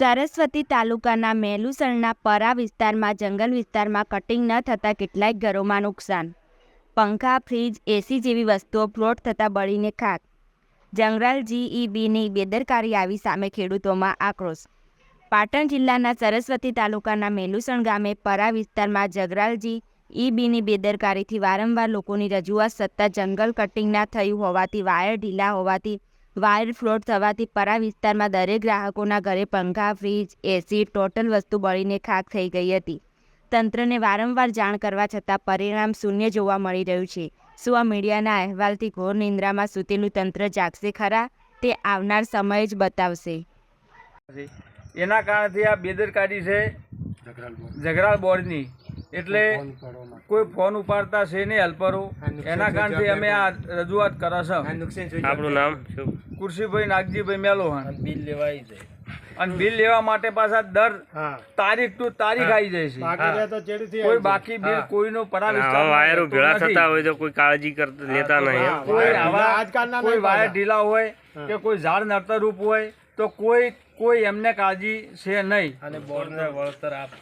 સરસ્વતી તાલુકાના મેલુસણના પરા વિસ્તારમાં, જંગલ વિસ્તારમાં કટિંગ ન થતાં કેટલાય ઘરોમાં નુકસાન. પંખા, ફ્રીજ, એસી જેવી વસ્તુઓ ફ્લોટ થતાં બળીને ખાક જંગરાલ જીઈબીની બેદરકારી આવી સામે ખેડૂતોમાં આક્રોશ. પાટણ જિલ્લાના સરસ્વતી તાલુકાના મેલુસણ ગામે પરા વિસ્તારમાં જગરાલજી ઈબીની બેદરકારીથી વારંવાર લોકોની રજૂઆત સત્તા જંગલ કટિંગ ના થયું હોવાથી, વાયર ઢીલા હોવાથી વાયર ફ્લોટ થવાથી પરા વિસ્તારમાં દરેક ગ્રાહકોના ઘરે પંખા ફ્રીજ એસી ટોટલ વસ્તુ બળીને ખાક થઈ ગઈ હતી. તંત્રને વારંવાર જાણ કરવા છતાં પરિણામ શૂન્ય જોવા મળી રહ્યું છે. શું આ મીડિયાના અહેવાલથી ઘોર નિંદ્રામાં સૂતેલું તંત્ર જાગશે ખરા? તે આવનાર સમય જ બતાવશે. એના કારણથી આ બેદરકારી છે ઝઘરાલ બોર્ડની. એટલે કોઈ ફોન ઉપાડતા છે નહીં હેલ્પરો એના કારણથી અમે આ રજૂઆત કરે છે. આપણું નામ કુર્સીભાઈ નાગજીભાઈ મેલોહન બિલ લેવાય છે અને બિલ લેવા માટે પાછા દર તારીખ ટુ તારીખ આવી જાય છે. કોઈ બાકી બિલ કોઈનો પરા અને વાયરો ભેળા થતા હોય તો કોઈ કાળજી કરતા લેતા નહીં કોઈ આવા આજકાલના કોઈ વાયર ઢીલા હોય કે કોઈ ઝાડ નડતર રૂપ હોય તો કોઈ કોઈ એમને કાળજી છે નહીં. અને બોર્ડને વળતર આપ.